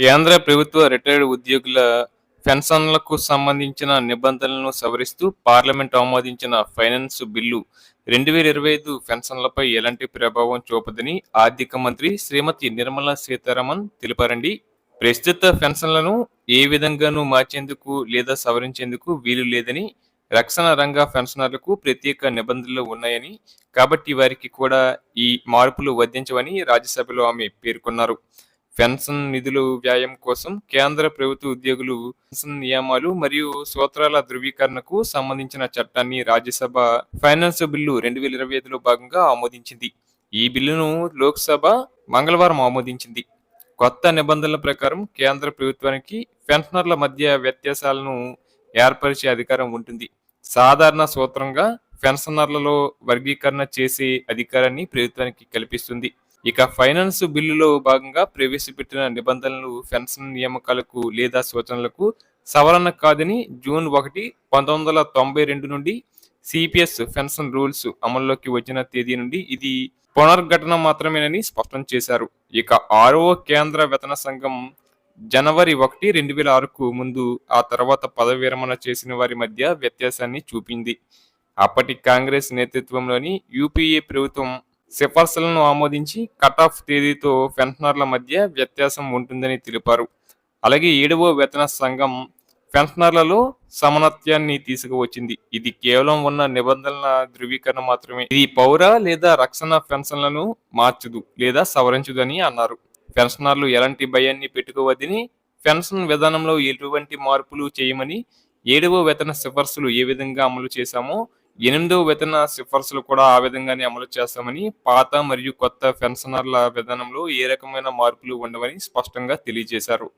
కేంద్ర ప్రభుత్వ రిటైర్డ్ ఉద్యోగుల పెన్షన్లకు సంబంధించిన నిబంధనలను సవరిస్తూ పార్లమెంట్ ఆమోదించిన ఫైనాన్స్ బిల్లు రెండు వేల ఇరవై ఐదు పెన్షన్లపై ఎలాంటి ప్రభావం చూపదని ఆర్థిక మంత్రి శ్రీమతి నిర్మలా సీతారామన్ తెలిపారండి. ప్రస్తుత పెన్షన్లను ఏ విధంగానూ మార్చేందుకు లేదా సవరించేందుకు వీలు లేదని రక్షణ రంగ పెన్షనర్లకు ప్రత్యేక నిబంధనలు ఉన్నాయని కాబట్టి వారికి కూడా ఈ మార్పులు వర్తించవని రాజ్యసభలో ఆమె పేర్కొన్నారు. పెన్షన్ నిధులు వ్యాయం కోసం కేంద్ర ప్రభుత్వ ఉద్యోగులు పెన్షన్ నియమాలు మరియు సూత్రాల ధృవీకరణకు సంబంధించిన చట్టాన్ని రాజ్యసభ ఫైనాన్స్ బిల్లు రెండు వేల ఇరవై ఐదులో భాగంగా ఆమోదించింది. ఈ బిల్లును లోక్సభ మంగళవారం ఆమోదించింది. కొత్త నిబంధనల ప్రకారం కేంద్ర ప్రభుత్వానికి పెన్షనర్ల మధ్య వ్యత్యాసాలను ఏర్పరిచే అధికారం ఉంటుంది. సాధారణ సూత్రంగా పెన్షనర్లలో వర్గీకరణ చేసే అధికారాన్ని ప్రభుత్వానికి కల్పిస్తుంది. ఇక ఫైనాన్స్ బిల్లులో భాగంగా ప్రవేశపెట్టిన నిబంధనలు పెన్షన్ నియామకాలకు లేదా సూచనలకు సవరణ కాదని జూన్ ఒకటి పంతొమ్మిది వందల తొంభై రెండు నుండి సిపిఎస్ పెన్షన్ రూల్స్ అమల్లోకి వచ్చిన తేదీ నుండి ఇది పునర్ఘటన మాత్రమేనని స్పష్టం చేశారు. ఇక ఆరో కేంద్ర వేతన సంఘం జనవరి ఒకటి రెండు వేల ఆరుకు ముందు ఆ తర్వాత పదవి విరమణ చేసిన వారి మధ్య వ్యత్యాసాన్ని చూపింది. అప్పటి కాంగ్రెస్ నేతృత్వంలోని యూపీఏ ప్రభుత్వం సిఫార్సులను ఆమోదించి కట్ ఆఫ్ తేదీతో పెన్షనర్ల మధ్య వ్యత్యాసం ఉంటుందని తెలిపారు. అలాగే ఏడవ వేతన సంఘం పెన్షనర్లలో సమనత్యాన్ని తీసుకువచ్చింది. ఇది కేవలం ఉన్న నిబంధనల ధృవీకరణ మాత్రమే. ఇది పౌర లేదా రక్షణ పెన్షన్లను మార్చదు లేదా సవరించదని అన్నారు. పెన్షనర్లు ఎలాంటి భయాన్ని పెట్టుకోవద్దని పెన్షన్ విధానంలో ఎటువంటి మార్పులు చేయమని ఏడవ వేతన సిఫార్సులు ఏ విధంగా అమలు చేశామో ఎనిమిదో వేతన సిఫార్సులు కూడా ఆ విధంగానే అమలు చేస్తామని పాత మరియు కొత్త పెన్షనర్ల విధానంలో ఏ రకమైన మార్పులు ఉండవని స్పష్టంగా తెలియజేశారు.